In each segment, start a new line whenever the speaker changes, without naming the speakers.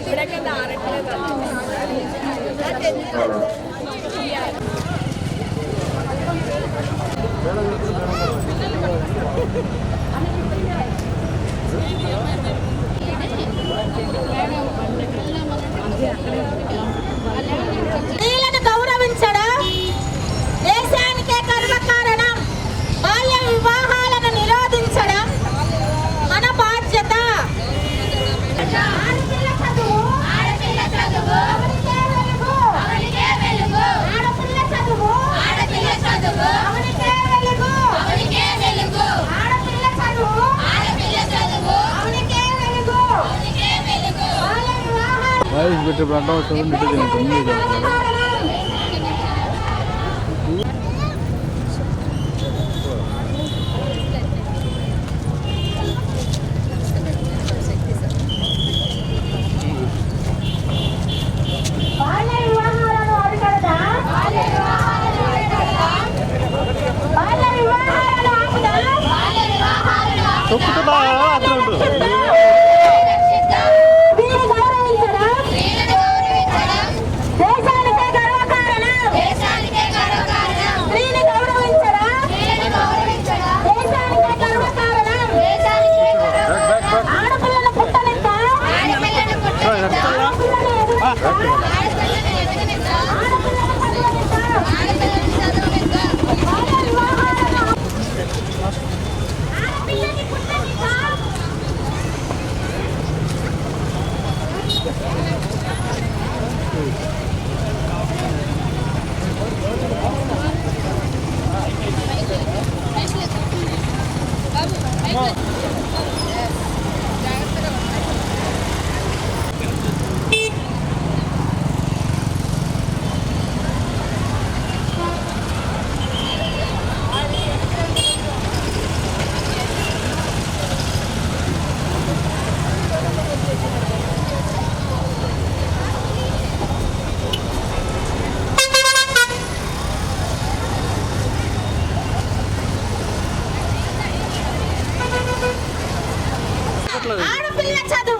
ഇവിടെയൊക്കെ ധാരണ Thank you. Marriage పెట్టే ప్రాంతం సెవెన్ డిటెక్ట్ ఆడపిల్ల చదువు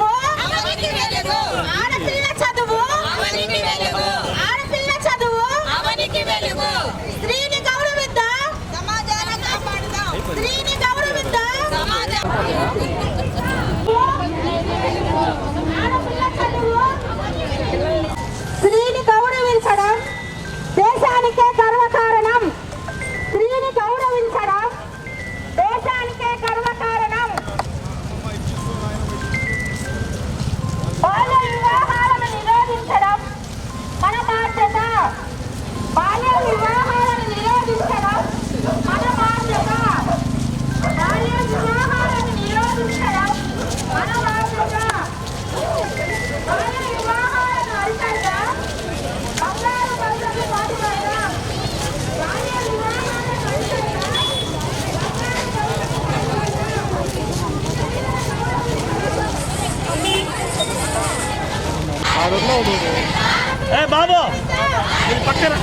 ఏ బాబు! పక్కన.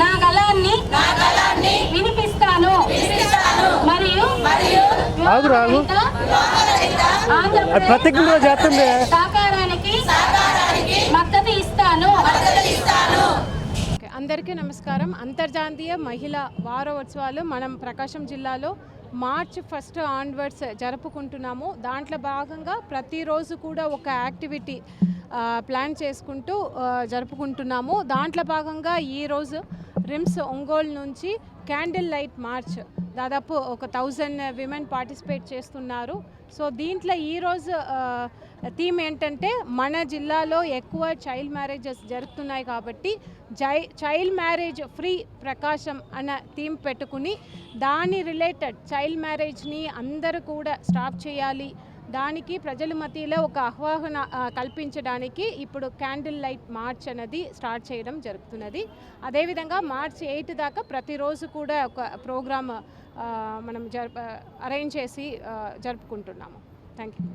నా గలాన్ని వినిపిస్తాను. మరియు
ఆగు. అది ప్రతిజ్ఞ కూడా చేస్తుంది.
సహకారానికి
అందరికీ నమస్కారం. అంతర్జాతీయ మహిళా వారోత్సవాలు మనం ప్రకాశం జిల్లాలో మార్చ్ ఫస్ట్ ఆన్వర్డ్స్ జరుపుకుంటున్నాము. దాంట్లో భాగంగా ప్రతిరోజు కూడా ఒక యాక్టివిటీ ప్లాన్ చేసుకుంటూ జరుపుకుంటున్నాము. దాంట్లో భాగంగా ఈరోజు రిమ్స్ ఒంగోలు నుంచి క్యాండిల్ లైట్ మార్చ్ దాదాపు ఒక థౌజండ్ విమెన్ పార్టిసిపేట్ చేస్తున్నారు. సో దీంట్లో ఈరోజు థీమ్ ఏంటంటే మన జిల్లాలో ఎక్కువ చైల్డ్ మ్యారేజెస్ జరుగుతున్నాయి కాబట్టి జై చైల్డ్ మ్యారేజ్ ఫ్రీ ప్రకాశం అన్న థీమ్ పెట్టుకుని దాని రిలేటెడ్ చైల్డ్ మ్యారేజ్ని అందరూ కూడా స్టాప్ చేయాలి. దానికి ప్రజల మధ్యలో ఒక ఆహ్వాన కల్పించడానికి ఇప్పుడు క్యాండిల్ లైట్ మార్చ్ అనేది స్టార్ట్ చేయడం జరుగుతున్నది. అదేవిధంగా మార్చ్ ఎయిట్ దాకా ప్రతిరోజు కూడా ఒక ప్రోగ్రామ్ మనం జరుపు అరేంజ్ చేసి జరుపుకుంటున్నాము. Thank you